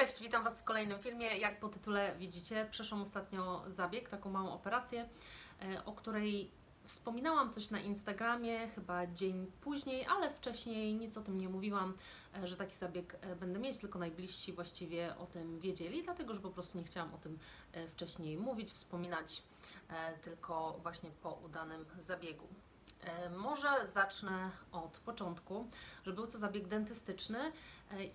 Cześć, witam Was w kolejnym filmie. Jak po tytule widzicie, przeszłam ostatnio zabieg, taką małą operację, e, o której wspominałam coś na Instagramie, chyba dzień później, ale wcześniej nic o tym nie mówiłam, e, że taki zabieg e, będę mieć, tylko najbliżsi właściwie o tym wiedzieli, dlatego że po prostu nie chciałam o tym wcześniej mówić, wspominać, tylko właśnie po udanym zabiegu. Może zacznę od początku, że był to zabieg dentystyczny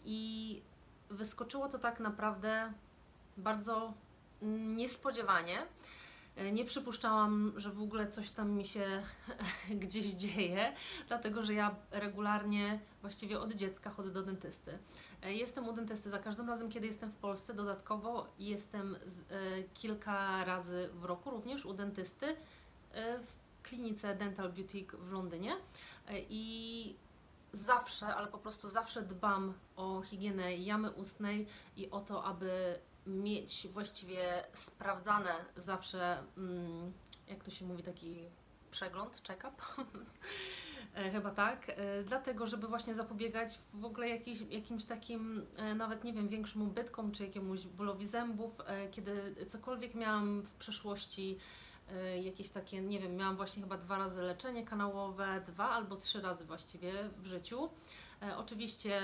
i wyskoczyło to tak naprawdę bardzo niespodziewanie. Nie przypuszczałam, że w ogóle coś tam mi się gdzieś dzieje, dlatego że ja regularnie, właściwie od dziecka chodzę do dentysty. Jestem u dentysty za każdym razem, kiedy jestem w Polsce. Dodatkowo jestem e, kilka razy w roku również u dentysty e, w klinice Dental Boutique w Londynie. E, I zawsze, ale po prostu zawsze dbam o higienę jamy ustnej i o to, aby mieć właściwie sprawdzane zawsze, mm, jak to się mówi, taki przegląd, check-up. E, Chyba tak, E, dlatego, żeby właśnie zapobiegać w ogóle jakimś takim, e, nawet nie wiem, większym ubytkom czy jakiemuś bólowi zębów, kiedy cokolwiek miałam w przeszłości, jakieś takie, nie wiem, miałam właśnie chyba dwa razy leczenie kanałowe, dwa albo trzy razy właściwie w życiu. E, Oczywiście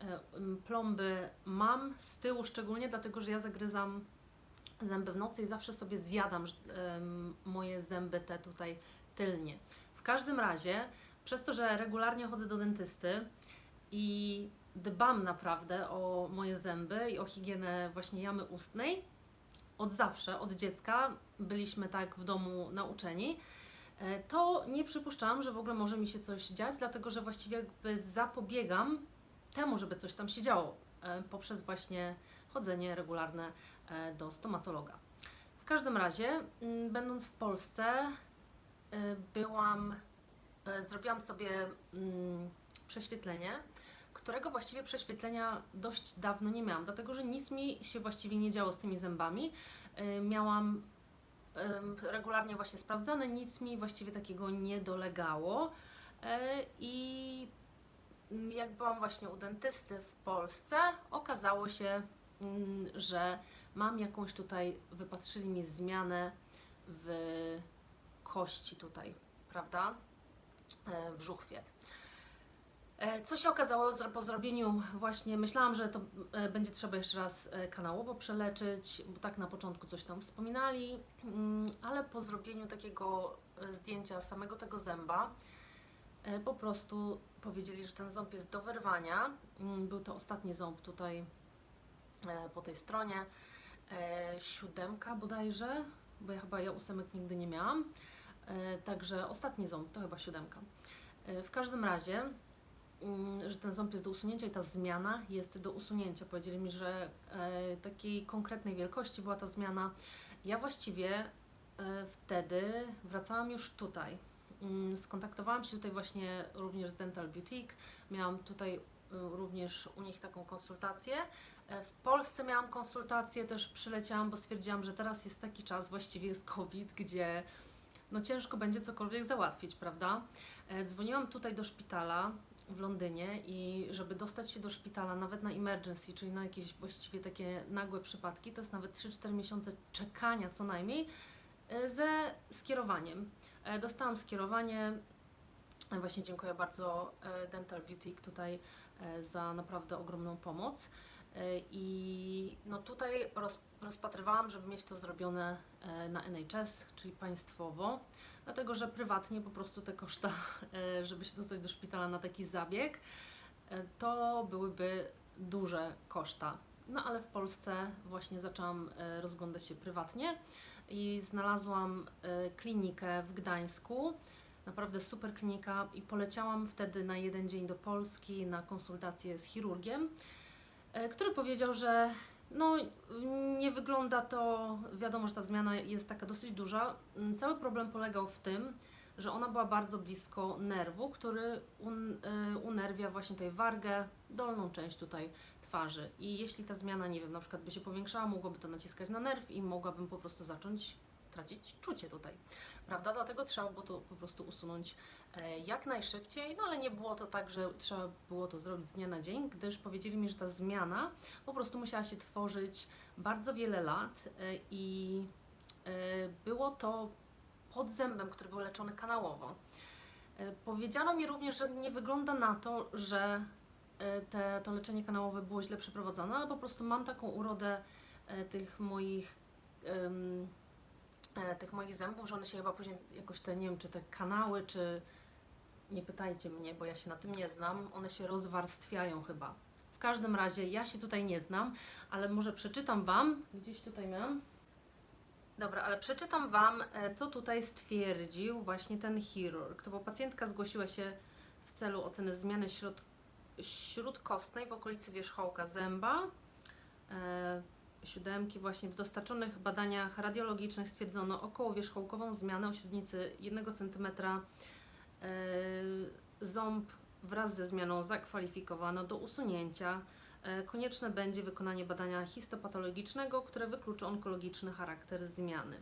e, plomby mam z tyłu szczególnie, dlatego że ja zagryzam zęby w nocy i zawsze sobie zjadam moje zęby te tutaj tylnie. W każdym razie, przez to, że regularnie chodzę do dentysty i dbam naprawdę o moje zęby i o higienę właśnie jamy ustnej, od zawsze, od dziecka byliśmy tak w domu nauczeni, e, to nie przypuszczałam, że w ogóle może mi się coś dziać, dlatego że właściwie jakby zapobiegam temu, żeby coś tam się działo, e, poprzez właśnie chodzenie regularne e, do stomatologa. W każdym razie, mm, będąc w Polsce, byłam, zrobiłam sobie mm, prześwietlenie, którego właściwie prześwietlenia dość dawno nie miałam, dlatego że nic mi się właściwie nie działo z tymi zębami. E, Miałam regularnie właśnie sprawdzane, nic mi właściwie takiego nie dolegało E, i mm, jak byłam właśnie u dentysty w Polsce, okazało się, mm, że mam jakąś tutaj, wypatrzyli mi zmianę w kości tutaj, prawda? E, W żuchwie. E, Co się okazało po zrobieniu właśnie, myślałam, że to e, będzie trzeba jeszcze raz e, kanałowo przeleczyć, bo tak na początku coś tam wspominali, mm, ale po zrobieniu takiego zdjęcia samego tego zęba, po prostu powiedzieli, że ten ząb jest do wyrwania. Mm, Był to ostatni ząb tutaj po tej stronie, siódemka bodajże, bo ja chyba ja ósemek nigdy nie miałam, także ostatni ząb to chyba siódemka. W każdym razie że ten ząb jest do usunięcia i ta zmiana jest do usunięcia. Powiedzieli mi, że e, takiej konkretnej wielkości była ta zmiana. Ja właściwie e, wtedy wracałam już tutaj. Mm, Skontaktowałam się tutaj właśnie również z Dental Boutique. Miałam tutaj e, również u nich taką konsultację. W Polsce miałam konsultację, też przyleciałam, bo stwierdziłam, że teraz jest taki czas, właściwie jest COVID, gdzie no ciężko będzie cokolwiek załatwić, prawda? Dzwoniłam tutaj do szpitala w Londynie i żeby dostać się do szpitala, nawet na emergency, czyli na jakieś właściwie takie nagłe przypadki, to jest nawet 3-4 miesiące czekania co najmniej e, ze skierowaniem. E, Dostałam skierowanie. E, Właśnie dziękuję bardzo Dental Boutique tutaj za naprawdę ogromną pomoc. I no tutaj roz, rozpatrywałam, żeby mieć to zrobione e, na NHS, czyli państwowo, dlatego że prywatnie po prostu te koszta, e, żeby się dostać do szpitala na taki zabieg, e, to byłyby duże koszta. No ale w Polsce właśnie zaczęłam rozglądać się prywatnie i znalazłam klinikę w Gdańsku. Naprawdę super klinika i poleciałam wtedy na jeden dzień do Polski na konsultację z chirurgiem, który powiedział, że no, nie wygląda to, wiadomo, że ta zmiana jest taka dosyć duża. Mm, Cały problem polegał w tym, że ona była bardzo blisko nerwu, który un, y, unerwia właśnie tutaj wargę, dolną część tutaj twarzy. I jeśli ta zmiana, nie wiem, na przykład by się powiększała, mogłoby to naciskać na nerw i mogłabym po prostu zacząć tracić czucie tutaj, prawda? Dlatego trzeba było to po prostu usunąć e, jak najszybciej, no ale nie było to tak, że trzeba było to zrobić z dnia na dzień, gdyż powiedzieli mi, że ta zmiana po prostu musiała się tworzyć bardzo wiele lat e, i e, było to pod zębem, który był leczony kanałowo. Powiedziano mi również, że nie wygląda na to, że te, to leczenie kanałowe było źle przeprowadzone, ale po prostu mam taką urodę tych moich tych moich zębów, że one się chyba później jakoś te, nie wiem, czy te kanały, czy nie pytajcie mnie, bo ja się na tym nie znam, one się rozwarstwiają chyba. W każdym razie ja się tutaj nie znam, ale może przeczytam Wam, gdzieś tutaj miałam. Dobra, ale przeczytam Wam, e, co tutaj stwierdził właśnie ten chirurg. To bo pacjentka zgłosiła się w celu oceny zmiany śród, śródkostnej w okolicy wierzchołka zęba. Siódemki właśnie w dostarczonych badaniach radiologicznych stwierdzono okołowierzchołkową zmianę o średnicy 1 cm. E, ząb wraz ze zmianą zakwalifikowano do usunięcia. E, Konieczne będzie wykonanie badania histopatologicznego, które wykluczy onkologiczny charakter zmiany.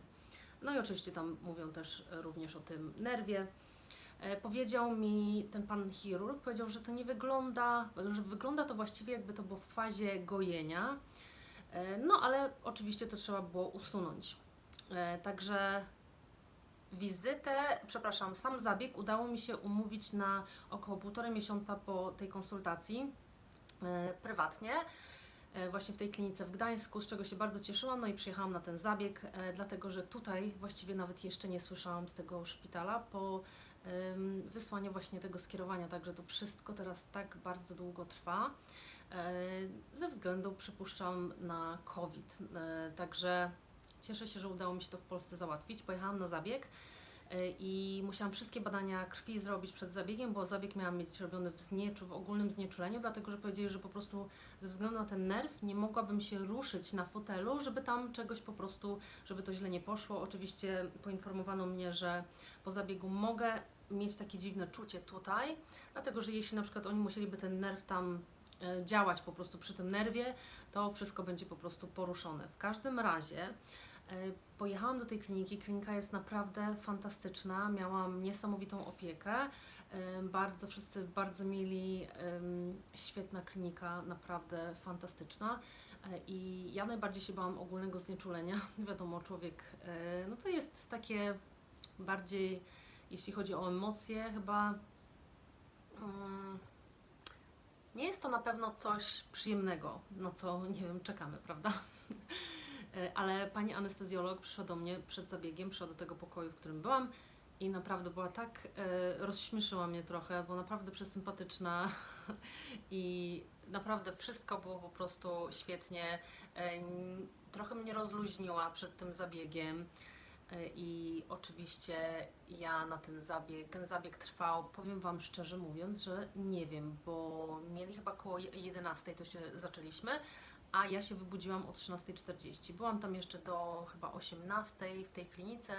No i oczywiście tam mówią też również o tym nerwie. E, Powiedział mi ten pan chirurg, powiedział, że to nie wygląda, że wygląda to właściwie jakby to było w fazie gojenia. E, No ale oczywiście to trzeba było usunąć. E, Także wizytę, przepraszam, sam zabieg udało mi się umówić na około półtorej miesiąca po tej konsultacji e, prywatnie. Właśnie w tej klinice w Gdańsku, z czego się bardzo cieszyłam, no i przyjechałam na ten zabieg, dlatego że tutaj właściwie nawet jeszcze nie słyszałam z tego szpitala po wysłaniu właśnie tego skierowania, także to wszystko teraz tak bardzo długo trwa. E, Ze względu, przypuszczam, na COVID. E, Także cieszę się, że udało mi się to w Polsce załatwić. Pojechałam na zabieg e, i musiałam wszystkie badania krwi zrobić przed zabiegiem, bo zabieg miałam mieć robiony w znieczu, w ogólnym znieczuleniu, dlatego że powiedzieli, że po prostu ze względu na ten nerw nie mogłabym się ruszyć na fotelu, żeby tam czegoś po prostu, żeby to źle nie poszło. Oczywiście poinformowano mnie, że po zabiegu mogę mieć takie dziwne czucie tutaj, dlatego że jeśli na przykład oni musieliby ten nerw tam działać po prostu przy tym nerwie, to wszystko będzie po prostu poruszone. W każdym razie e, pojechałam do tej kliniki. Klinika jest naprawdę fantastyczna. Miałam niesamowitą opiekę. E, Bardzo wszyscy bardzo mili, em, świetna klinika, naprawdę fantastyczna. E, I ja najbardziej się bałam ogólnego znieczulenia. Wiadomo, człowiek, e, no to jest takie bardziej, jeśli chodzi o emocje, chyba mm, nie jest to na pewno coś przyjemnego, na co, nie wiem, czekamy, prawda? E, Ale pani anestezjolog przyszła do mnie przed zabiegiem, przyszła do tego pokoju, w którym byłam i naprawdę była tak, e, rozśmieszyła mnie trochę, bo naprawdę przesympatyczna i naprawdę wszystko było po prostu świetnie. E, Trochę mnie rozluźniła przed tym zabiegiem. E, I oczywiście ja na ten zabieg, ten zabieg trwał, powiem Wam szczerze mówiąc, że nie wiem, bo mieli chyba koło 11 to się zaczęliśmy, a ja się wybudziłam o 13.40. Byłam tam jeszcze do chyba 18.00 w tej klinice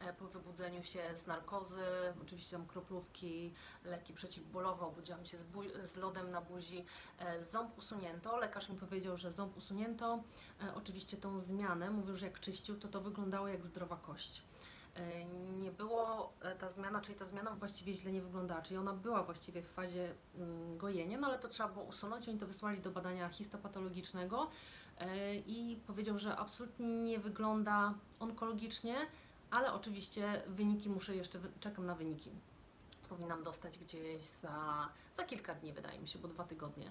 e, po wybudzeniu się z narkozy, oczywiście tam kroplówki, leki przeciwbólowe, obudziłam się z, z lodem na buzi, e, ząb usunięto, lekarz mi powiedział, że ząb usunięto, e, oczywiście tą zmianę, mówił, że jak czyścił, to to wyglądało jak zdrowa kość. E, Nie było e, ta zmiana, czyli ta zmiana właściwie źle nie wyglądała, czyli ona była właściwie w fazie mm, gojenia, no ale to trzeba było usunąć. Oni to wysłali do badania histopatologicznego e, i powiedział, że absolutnie nie wygląda onkologicznie, ale oczywiście wyniki muszę jeszcze, czekam na wyniki. Powinnam dostać gdzieś za, za kilka dni, wydaje mi się, bo dwa tygodnie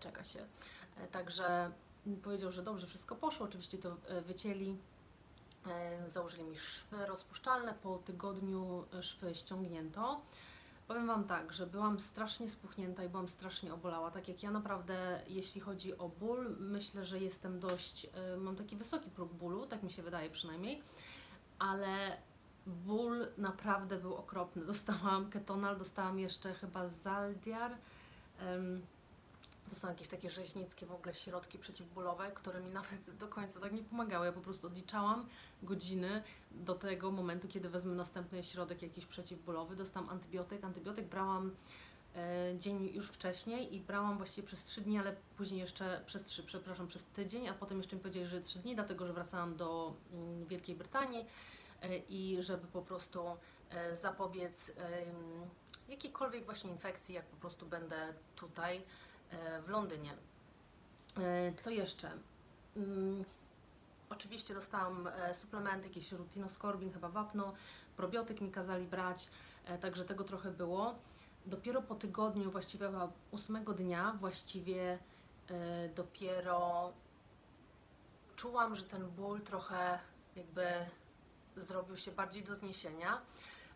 czeka się. Także mm, powiedział, że dobrze wszystko poszło, oczywiście to wycięli. E, Założyli mi szwy rozpuszczalne, po tygodniu szwy ściągnięto. Powiem Wam tak, że byłam strasznie spuchnięta i byłam strasznie obolała. Tak jak ja naprawdę, jeśli chodzi o ból, myślę, że jestem dość, e, mam taki wysoki próg bólu, tak mi się wydaje przynajmniej, ale ból naprawdę był okropny. Dostałam ketonal, dostałam jeszcze chyba zaldiar. em, to są jakieś takie rzeźnickie w ogóle środki przeciwbólowe, które mi nawet do końca tak nie pomagały. Ja po prostu odliczałam godziny do tego momentu, kiedy wezmę następny środek jakiś przeciwbólowy. Dostałam antybiotyk. Antybiotyk brałam e, dzień już wcześniej i brałam właściwie przez 3 dni, ale później jeszcze przez 3, przepraszam, przez tydzień, a potem jeszcze mi powiedzieli, że 3 dni, dlatego że wracałam do mm, Wielkiej Brytanii e, i żeby po prostu e, zapobiec em, jakiejkolwiek właśnie infekcji, jak po prostu będę tutaj e, w Londynie. E, Co jeszcze? Mm, Oczywiście dostałam e, suplementy, jakieś rutinoskorbin, chyba wapno, probiotyk mi kazali brać, e, także tego trochę było. Dopiero po tygodniu, właściwie chyba ósmego dnia, właściwie e, dopiero czułam, że ten ból trochę jakby zrobił się bardziej do zniesienia.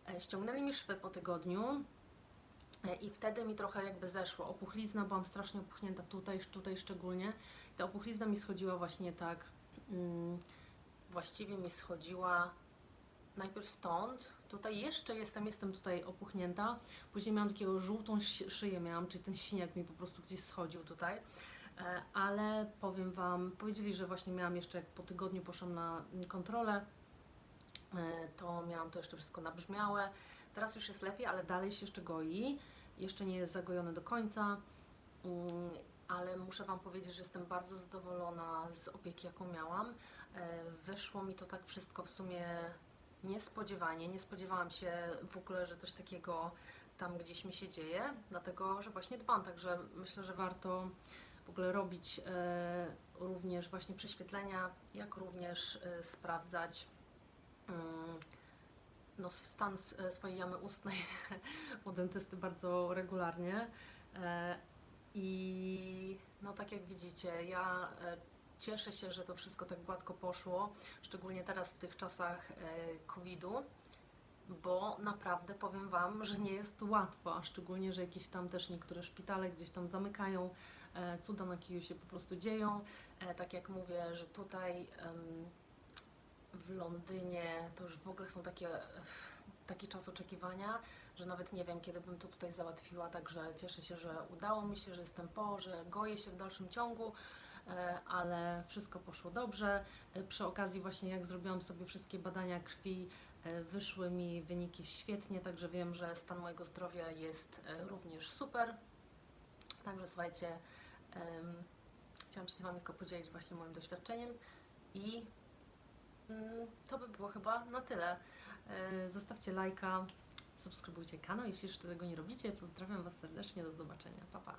E, Ściągnęli mi szwy po tygodniu e, i wtedy mi trochę jakby zeszło. Opuchlizna, byłam strasznie opuchnięta tutaj, tutaj szczególnie. Ta opuchlizna mi schodziła właśnie tak, mm, właściwie mi schodziła najpierw stąd, tutaj jeszcze jestem, jestem tutaj opuchnięta, później miałam takiego żółtą szy- szyję miałam, czyli ten siniak mi po prostu gdzieś schodził tutaj, E, ale powiem Wam, powiedzieli, że właśnie miałam jeszcze, po tygodniu poszłam na kontrolę, e, to miałam to jeszcze wszystko nabrzmiałe, teraz już jest lepiej, ale dalej się jeszcze goi, jeszcze nie jest zagojone do końca, Mm, ale muszę Wam powiedzieć, że jestem bardzo zadowolona z opieki, jaką miałam. E, Wyszło mi to tak wszystko w sumie niespodziewanie. Nie spodziewałam się w ogóle, że coś takiego tam gdzieś mi się dzieje, dlatego że właśnie dbam, także myślę, że warto w ogóle robić e, również właśnie prześwietlenia, jak również e, sprawdzać mm, no, stan e, swojej jamy ustnej u dentysty bardzo regularnie. E, I no tak jak widzicie, ja e, cieszę się, że to wszystko tak gładko poszło, szczególnie teraz w tych czasach COVID-u, bo naprawdę powiem Wam, że nie jest łatwo, a szczególnie, że jakieś tam też niektóre szpitale gdzieś tam zamykają, cuda na kiju się po prostu dzieją. Tak jak mówię, że tutaj w Londynie to już w ogóle są takie, taki czas oczekiwania, że nawet nie wiem, kiedy bym to tutaj załatwiła, także cieszę się, że udało mi się, że jestem po, że goję się w dalszym ciągu, e, ale wszystko poszło dobrze. E, Przy okazji właśnie jak zrobiłam sobie wszystkie badania krwi, e, wyszły mi wyniki świetnie, także wiem, że stan mojego zdrowia jest e, również super. Także słuchajcie, chciałam się z Wami tylko podzielić właśnie moim doświadczeniem i to by było chyba na tyle. E, Zostawcie lajka, subskrybujcie kanał, jeśli jeszcze tego nie robicie. Pozdrawiam Was serdecznie, do zobaczenia. Pa, pa.